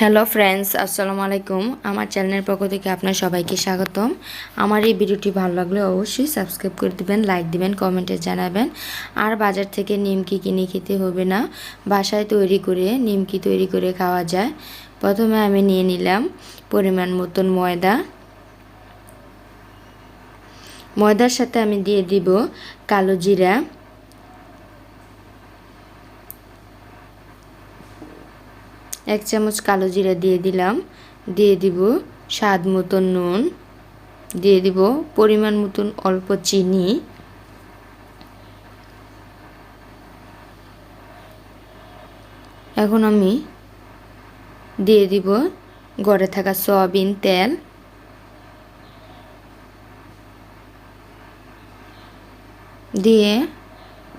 Hello friends, আসসালামু আলাইকুম। আমার চ্যানেলের পক্ষ থেকে আপনার সবাইকে স্বাগতম। আমার এই ভিডিওটি ভালো লাগলে অবশ্যই সাবস্ক্রাইব করে দিবেন, লাইক দিবেন, কমেন্টে জানাবেন। আর বাজার থেকে নিমকি কিনে খেতে হবে না। বাসায় তৈরি করে, নিমকি তৈরি করে খাওয়া যায়। প্রথমে আমি নিয়ে নিলাম পরিমাণ মতন ময়দা। ময়দার সাথে আমি দিয়ে দিব কালো জিরা। এক চামচ কালো জিরা দিয়ে দিলাম। দিয়ে দিব স্বাদ মতন নুন। দিয়ে দিব পরিমাণ মতন অল্প চিনি। এখন আমি দিয়ে দিব গড়ে থাকা সয়াবিন তেল। দিয়ে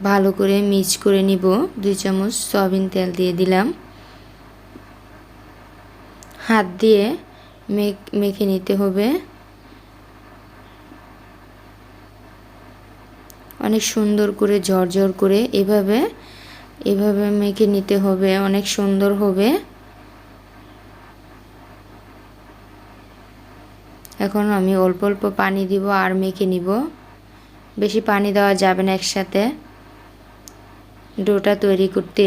ভালো করে মিক্স করে নিব। দুই চামচ সয়াবিন তেল দিয়ে দিলাম। হাত দিয়ে মেখে নিতে হবে। অনেক সুন্দর করে ঝরঝর করে এভাবে এভাবে মেখে নিতে হবে, অনেক সুন্দর হবে। এখন আমি অল্প অল্প পানি দিব আর মেখে নিব। বেশি পানি দেওয়া যাবে না একসাথে। ডোটা তৈরি করতে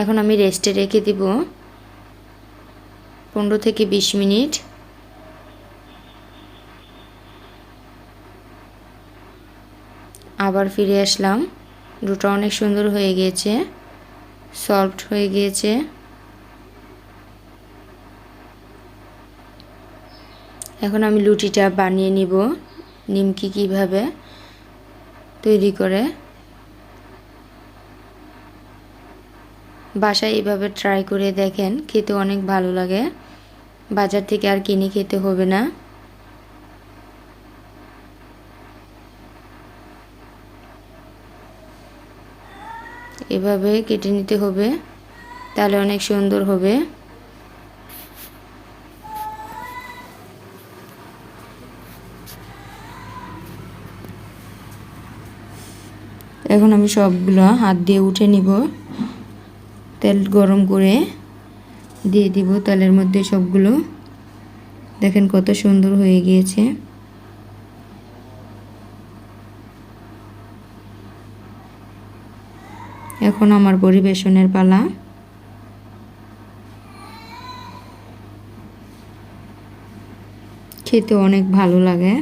এখন আমি রেস্টে রেখে দিব পনেরো থেকে বিশ মিনিট। আবার ফিরে আসলাম। ডোটা অনেক সুন্দর হয়ে গিয়েছে, সফট হয়ে গিয়েছে। এখন আমি লুটিটা বানিয়ে নিব, নিমকি কীভাবে তৈরি করে। বাসায় এভাবে ট্রাই করে দেখেন, খেতে অনেক ভালো লাগে। বাজার থেকে আর কিনে খেতে হবে না। এভাবে কেটে নিতে হবে, তাহলে অনেক সুন্দর হবে। এখন আমি সবগুলো হাত দিয়ে উঠে নিব। তেল গরম করে দিয়ে দিব তেলের মধ্যে সবগুলো। দেখেন কত সুন্দর হয়ে গিয়েছে। এখন আমার পরিবেশনের পালা। খেতে অনেক ভালো লাগে।